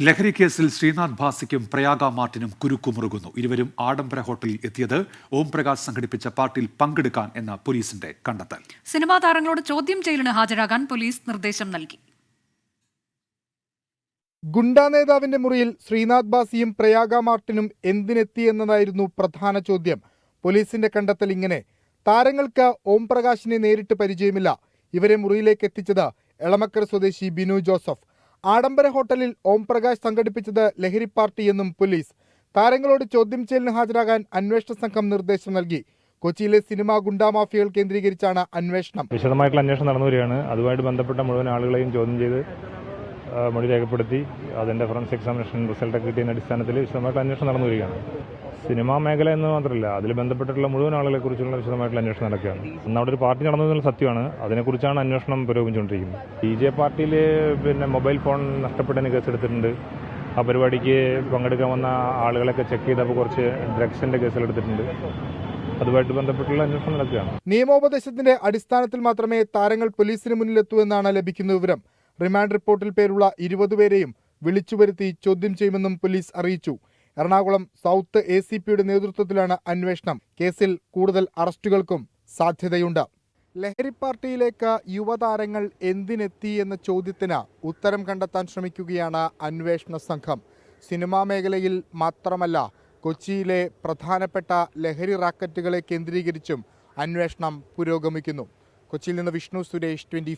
ലഹരി കേസിൽ ശ്രീനാഥ് ഭാസിക്കും പ്രയാഗ മാർട്ടിനും കുരുക്കുമുറുകുന്നു. ഇരുവരും ആഡംബര ഹോട്ടലിൽ എത്തിയത് ഓം പ്രകാശ് സംഘടിപ്പിച്ച പാർട്ടിയിൽ പങ്കെടുക്കാൻ എന്ന പോലീസിന്റെ കണ്ടെത്തൽ. സിനിമാ താരങ്ങളോട് ചോദ്യം ചെയ്യലിന് ഹാജരാകാൻ പോലീസ് നിർദ്ദേശം നൽകി. ഗുണ്ടാ നേതാവിന്റെ മുറിയിൽ ശ്രീനാഥ് ഭാസിയും പ്രയാഗ മാർട്ടിനും എന്തിനെത്തി എന്നതായിരുന്നു പ്രധാന ചോദ്യം. പോലീസിന്റെ കണ്ടെത്തൽ ഇങ്ങനെ. താരങ്ങൾക്ക് ഓം പ്രകാശിനെ നേരിട്ട് പരിചയമില്ല. ഇവരെ മുറിയിലേക്ക് എത്തിച്ചത് എളമക്കര സ്വദേശി ബിനു ജോസഫ്. ആഡംബര ഹോട്ടലിൽ ഓം പ്രകാശ് സംഘടിപ്പിച്ചത് ലഹരി പാർട്ടിയെന്നും പോലീസ്. താരങ്ങളോട് ചോദ്യം ചെയ്യലിന് ഹാജരാകാൻ അന്വേഷണ സംഘം നിർദ്ദേശം നൽകി. കൊച്ചിയിലെ സിനിമാ ഗുണ്ടാ മാഫിയകൾ കേന്ദ്രീകരിച്ചാണ് അന്വേഷണം. വിശദമായിട്ടുള്ള അന്വേഷണം നടന്നു വരികയാണ്. അതുമായിട്ട് ബന്ധപ്പെട്ട മുഴുവൻ ആളുകളെയും ചോദ്യം ചെയ്ത് മൊഴി രേഖപ്പെടുത്തി അതിന്റെ ഫോറൻസിക് എക്സാമിനേഷൻ റിസൾട്ടൊക്കെ കിട്ടിയതിന്റെ അടിസ്ഥാനത്തിൽ വിശദമായിട്ടുള്ള അന്വേഷണം നടന്നു വരികയാണ് സിനിമാ മേഖല എന്ന് മാത്രമല്ല അതിൽ ബന്ധപ്പെട്ടിട്ടുള്ള മുഴുവൻ ആളുകളെ കുറിച്ചുള്ള വിശദമായിട്ടുള്ള അന്വേഷണം നടക്കുകയാണ്. അന്ന് അവിടെ ഒരു പാർട്ടി നടന്നു എന്നുള്ള സത്യമാണ്. അതിനെക്കുറിച്ചാണ് അന്വേഷണം പുരോഗമിച്ചുകൊണ്ടിരിക്കുന്നത്. ബി ജെ പാർട്ടിയിൽ പിന്നെ മൊബൈൽ ഫോൺ നഷ്ടപ്പെട്ടതിന് കേസെടുത്തിട്ടുണ്ട് ആ പരിപാടിക്ക് പങ്കെടുക്കാൻ വന്ന ആളുകളൊക്കെ ചെക്ക് ചെയ്തപ്പോൾ കുറച്ച് ഡ്രഗ്സിന്റെ കേസിലെടുത്തിട്ടുണ്ട് അതുമായിട്ട് ബന്ധപ്പെട്ടുള്ള അന്വേഷണം നടക്കുകയാണ്. നിയമോപദേശത്തിന്റെ അടിസ്ഥാനത്തിൽ മാത്രമേ താരങ്ങൾ പോലീസിന് മുന്നിലെത്തൂ എന്നാണ് ലഭിക്കുന്ന വിവരം. റിമാൻഡ് റിപ്പോർട്ടിൽ പേരുള്ള ഇരുപത് പേരെയും വിളിച്ചുവരുത്തി ചോദ്യം ചെയ്യുമെന്നും പോലീസ് അറിയിച്ചു. എറണാകുളം സൗത്ത് എ സി പിയുടെ നേതൃത്വത്തിലാണ് അന്വേഷണം. കേസിൽ കൂടുതൽ അറസ്റ്റുകൾക്കും സാധ്യതയുണ്ട്. ലഹരി പാർട്ടിയിലേക്ക് യുവതാരങ്ങൾ എന്തിനെത്തി എന്ന ചോദ്യത്തിന് ഉത്തരം കണ്ടെത്താൻ ശ്രമിക്കുകയാണ് അന്വേഷണ സംഘം. സിനിമാ മേഖലയിൽ മാത്രമല്ല കൊച്ചിയിലെ പ്രധാനപ്പെട്ട ലഹരി റാക്കറ്റുകളെ കേന്ദ്രീകരിച്ചും അന്വേഷണം പുരോഗമിക്കുന്നു. കൊച്ചിയിൽ നിന്ന് വിഷ്ണു സുരേഷ് ട്വന്റി